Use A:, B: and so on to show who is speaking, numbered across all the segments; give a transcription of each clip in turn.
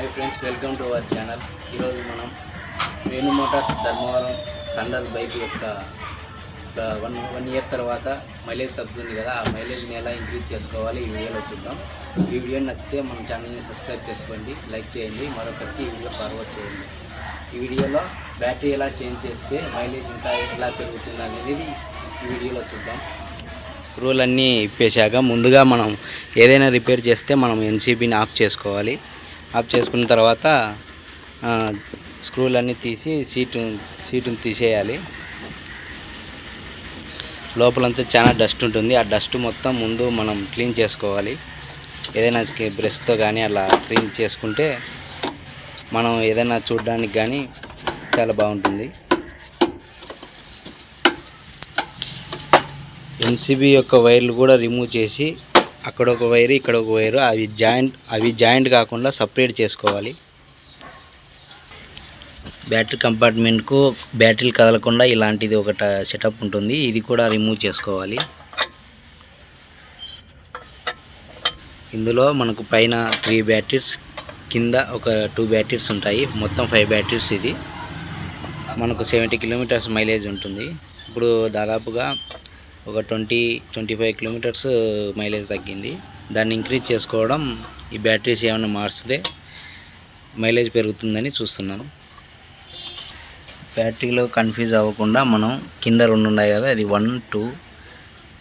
A: Hi friends welcome to our channel ఈరోజు మనం Venu motors Dharmavaram thunder bike యొక్క ఒక వన్ వన్ ఇయర్ తర్వాత మైలేజ్ తగ్గుతుంది కదా ఆ మైలేజ్ని ఎలా ఇంక్రీజ్ చేసుకోవాలి ఈ వీడియోలో చూద్దాం. ఈ వీడియో నచ్చితే మన ఛానల్ని సబ్స్క్రైబ్ చేసుకోండి లైక్ చేయండి మరొకరికి ఈ వీడియో ఫార్వర్డ్ చేయండి. ఈ వీడియోలో బ్యాటరీ ఎలా చేంజ్ చేస్తే మైలేజ్ ఇంకా ఎలా పెరుగుతుంది అనేది ఈ వీడియోలో చూద్దాం. స్క్రూలన్నీ ఇప్పేశాక ముందుగా మనం ఏదైనా రిపేర్ చేస్తే మనం ఎన్సీబీని ఆఫ్ చేసుకోవాలి. ఆఫ్ చేసుకున్న తర్వాత స్క్రూలన్నీ తీసి సీటు సీటుని తీసేయాలి. లోపలంతా చాలా డస్ట్ ఉంటుంది. ఆ డస్ట్ మొత్తం ముందు మనం క్లీన్ చేసుకోవాలి. ఏదైనా బ్రష్తో కానీ అలా క్లీన్ చేసుకుంటే మనం ఏదైనా చూడడానికి కానీ చాలా బాగుంటుంది. ఎన్సిబి యొక్క వైర్లు కూడా రిమూవ్ చేసి అక్కడ ఒక వైరు ఇక్కడ ఒక వైరు. అవి జాయింట్ అవి జాయింట్ కాకుండా సపరేట్ చేసుకోవాలి. బ్యాటరీ కంపార్ట్మెంట్కు బ్యాటరీలు కదలకుండా ఇలాంటిది ఒకట సెటప్ ఉంటుంది. ఇది కూడా రిమూవ్ చేసుకోవాలి. ఇందులో మనకు పైన త్రీ బ్యాటరీస్ కింద ఒక టూ బ్యాటరీస్ ఉంటాయి. మొత్తం ఫైవ్ బ్యాటరీస్ ఇది. మనకు సెవెంటీ కిలోమీటర్స్ మైలేజ్ ఉంటుంది. ఇప్పుడు దాదాపుగా ఒక twenty twenty five kilometres mileage తగ్గింది. దాన్ని ఇంక్రీజ్ చేసుకోవడం ఈ బ్యాటరీస్ ఏమైనా మార్చితే మైలేజ్ పెరుగుతుందని చూస్తున్నాను. బ్యాటరీలో కన్ఫ్యూజ్ అవ్వకుండా మనం కింద రెండు ఉన్నాయి కదా అది వన్ టూ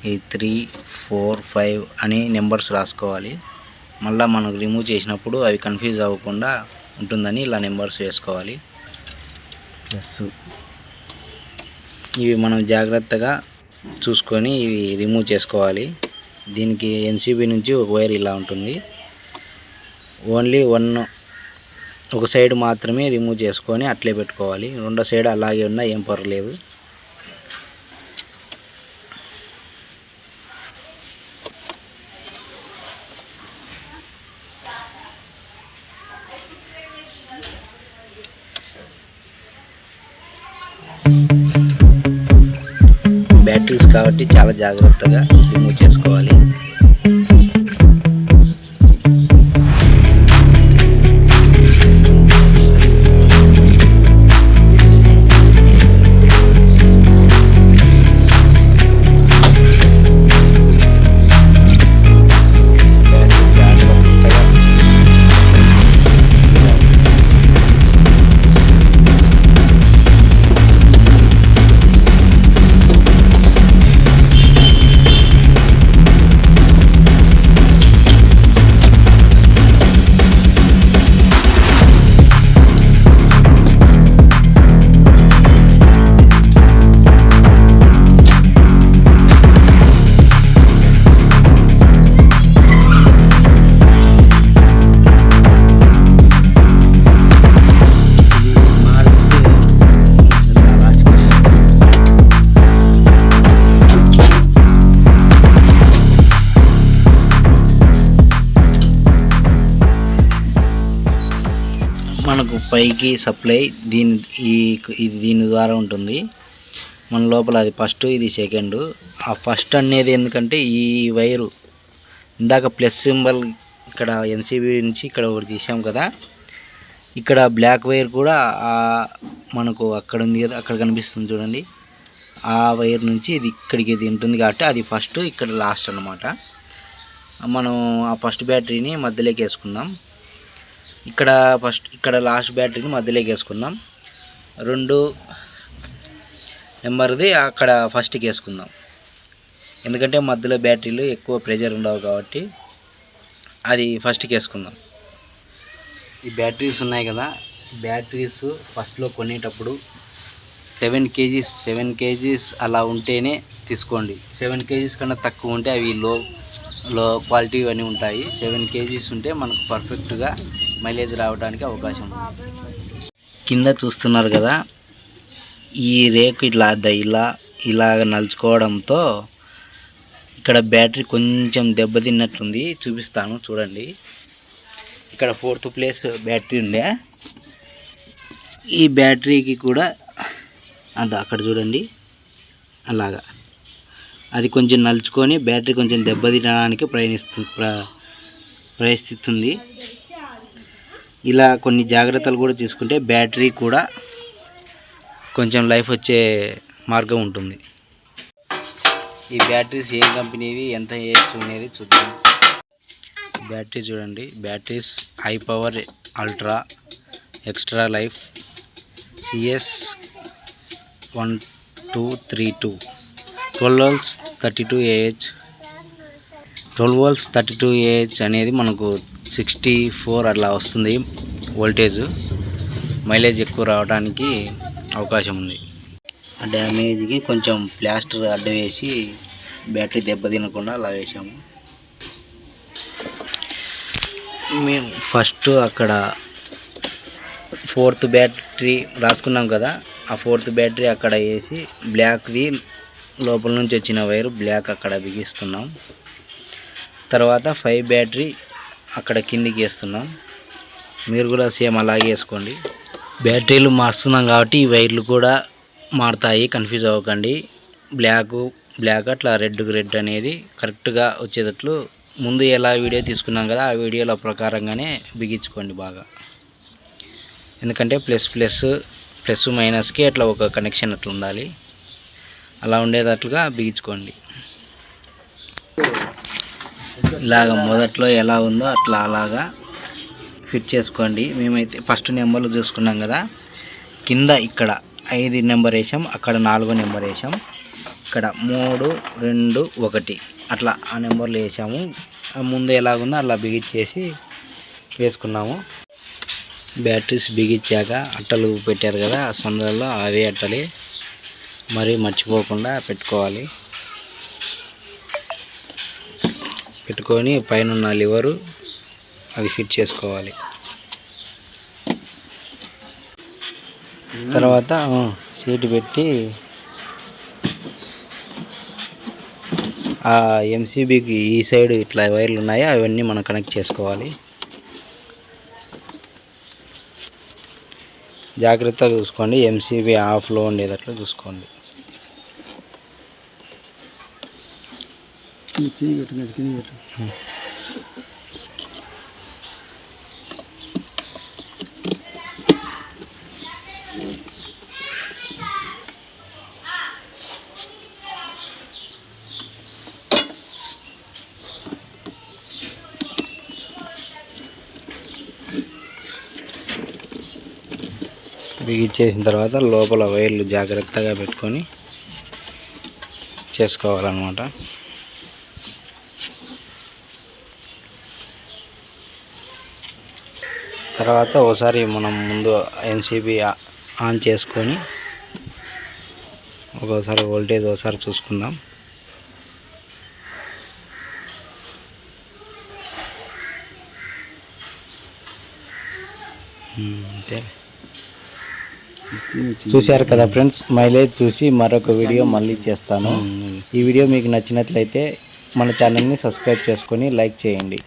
A: ఈ త్రీ ఫోర్ ఫైవ్ అని నెంబర్స్ రాసుకోవాలి. మళ్ళీ మనం రిమూవ్ చేసినప్పుడు అవి కన్ఫ్యూజ్ అవ్వకుండా ఉంటుందని ఇలా నెంబర్స్ వేసుకోవాలి. ప్లస్ ఇవి మనం జాగ్రత్తగా చూసుకొని ఇవి రిమూవ్ చేసుకోవాలి. దీనికి ఎన్సీబీ నుంచి ఒక వైర్ ఇలా ఉంటుంది. ఓన్లీ వన్ ఒక సైడ్ మాత్రమే రిమూవ్ చేసుకొని అట్లే పెట్టుకోవాలి. రెండో సైడ్ అలాగే ఉన్నా ఏం పర్లేదు. కాబట్టి చాలా జాగ్రత్తగా రిమూవ్ చేసుకోవాలి. మనకు పైకి సప్లై దీని ఈ ఇది దీని ద్వారా ఉంటుంది. మన లోపల అది ఫస్ట్ ఇది సెకండ్ ఆ ఫస్ట్ అనేది ఎందుకంటే ఈ వైరు ఇందాక ప్లస్ సింబల్ ఇక్కడ ఎన్సీబీ నుంచి ఇక్కడ ఒకటి తీసాం కదా. ఇక్కడ బ్లాక్ వైర్ కూడా మనకు అక్కడ ఉంది కదా అక్కడ కనిపిస్తుంది చూడండి. ఆ వైర్ నుంచి ఇది ఇక్కడికి ఇది ఉంటుంది కాబట్టి అది ఫస్ట్ ఇక్కడ లాస్ట్ అన్నమాట. మనం ఆ ఫస్ట్ బ్యాటరీని మధ్యలోకి వేసుకుందాం. ఇక్కడ ఫస్ట్ ఇక్కడ లాస్ట్ బ్యాటరీని మధ్యలోకి వేసుకుందాం. రెండు నెంబర్ది అక్కడ ఫస్ట్కి వేసుకుందాం. ఎందుకంటే మధ్యలో బ్యాటరీలు ఎక్కువ ప్రెజర్ ఉండవు కాబట్టి అది ఫస్ట్కి వేసుకుందాం. ఈ బ్యాటరీస్ ఉన్నాయి కదా బ్యాటరీస్ ఫస్ట్లో కొనేటప్పుడు సెవెన్ కేజీస్ సెవెన్ కేజీస్ అలా ఉంటేనే తీసుకోండి. సెవెన్ కేజీస్ కన్నా తక్కువ ఉంటే అవి లో లో క్వాలిటీ అన్నీ ఉంటాయి. సెవెన్ కేజీస్ ఉంటే మనకు పర్ఫెక్ట్గా మైలేజ్ రావడానికి అవకాశం కింద చూస్తున్నారు కదా ఈ రేకు ఇట్లా ద- ఇలా ఇలాగ నలుచుకోవడంతో ఇక్కడ బ్యాటరీ కొంచెం దెబ్బతిన్నట్లుంది. చూపిస్తాను చూడండి. ఇక్కడ ఫోర్త్ ప్లేస్ బ్యాటరీ ఉండే. ఈ బ్యాటరీకి కూడా అది అక్కడ చూడండి. అలాగా. అది కొంచెం నలుచుకొని బ్యాటరీ కొంచెం దెబ్బతినడానికి ప్రయాణిస్తు ప్ర ప్రయత్నిస్తుంది. ఇలా కొన్ని జాగ్రత్తలు కూడా తీసుకుంటే బ్యాటరీ కూడా కొంచెం లైఫ్ వచ్చే మార్గం ఉంటుంది. ఈ బ్యాటరీస్ ఏ కంపెనీవి ఎంత ఏజ్ అనేది చూద్దాం. బ్యాటరీ చూడండి. Batteries high power ultra extra life CS one two three two twelve volts thirty two AH twelve volts thirty two AH అనేది మనకు సిక్స్టీ ఫోర్ అట్లా వస్తుంది వోల్టేజ్. మైలేజ్ ఎక్కువ రావడానికి అవకాశం ఉంది. ఆ డ్యామేజ్కి కొంచెం ప్లాస్టర్ అడ్డ వేసి బ్యాటరీ దెబ్బతినకుండా అలా వేసాము మేము ఫస్ట్ అక్కడ ఫోర్త్ బ్యాటరీ రాసుకున్నాం కదా ఆ ఫోర్త్ బ్యాటరీ అక్కడ వేసి బ్లాక్ది లోపల నుంచి వచ్చిన వైర్ బ్లాక్ అక్కడ బిగిస్తున్నాం. తర్వాత ఫైవ్ బ్యాటరీ అక్కడ కిందికి వేస్తున్నాం. మీరు కూడా సేమ్ అలాగే వేసుకోండి. బ్యాటరీలు మారుస్తున్నాం కాబట్టి ఈ వైర్లు కూడా మారుతాయి. కన్ఫ్యూజ్ అవ్వకండి. బ్లాక్ బ్లాక్ అట్లా రెడ్కు రెడ్ అనేది కరెక్ట్గా వచ్చేటట్లు. ముందు ఎలా వీడియో తీసుకున్నాం కదా ఆ వీడియోల ప్రకారంగానే బిగించుకోండి బాగా. ఎందుకంటే ప్లస్ ప్లస్ ప్లస్ మైనస్కి అట్లా ఒక కనెక్షన్ అట్లా ఉండాలి. అలా ఉండేటట్లుగా బిగించుకోండి. ఇలాగ మొదట్లో ఎలా ఉందో అట్లా అలాగా ఫిట్ చేసుకోండి. మేమైతే ఫస్ట్ నెంబర్లు చూసుకున్నాం కదా. కింద ఇక్కడ ఐదు నెంబర్ వేసాం అక్కడ నాలుగో నెంబర్ వేసాం ఇక్కడ మూడు రెండు ఒకటి అట్లా ఆ నెంబర్లు వేసాము. ముందు ఎలాగుందో అలా బిగించేసి వేసుకున్నాము. బ్యాటరీస్ బిగించాక అట్టలు పెట్టారు కదా ఆ సందులలో అవే అట్టలే. మరి మర్చిపోకుండా పెట్టుకోవాలి. పెట్టుకొని పైన ఉన్న లివరు అది ఫిట్ చేసుకోవాలి. తర్వాత సీటు పెట్టి ఆ ఎంసీబీకి ఈ సైడ్ ఇట్లా వైర్లు ఉన్నాయో అవన్నీ మనం కనెక్ట్ చేసుకోవాలి. జాగ్రత్తగా చూసుకోండి ఎంసీబీ ఆఫ్లో ఉండేటట్లు చూసుకోండి. బిగించేసిన తర్వాత లోపల వైర్లు జాగ్రత్తగా పెట్టుకొని చేసుకోవాలన్నమాట. తర్వాత ఒకసారి మనం ముందు ఎన్సీబీ ఆన్ చేసుకొని ఒకసారి వోల్టేజ్ ఒకసారి చూసుకుందాం. అంతే. చూశారు కదా ఫ్రెండ్స్ మైలేజ్ చూసి మరొక వీడియో మళ్ళీ చేస్తాను. ఈ వీడియో మీకు నచ్చినట్లయితే మన ఛానల్ని సబ్స్క్రైబ్ చేసుకొని లైక్ చేయండి.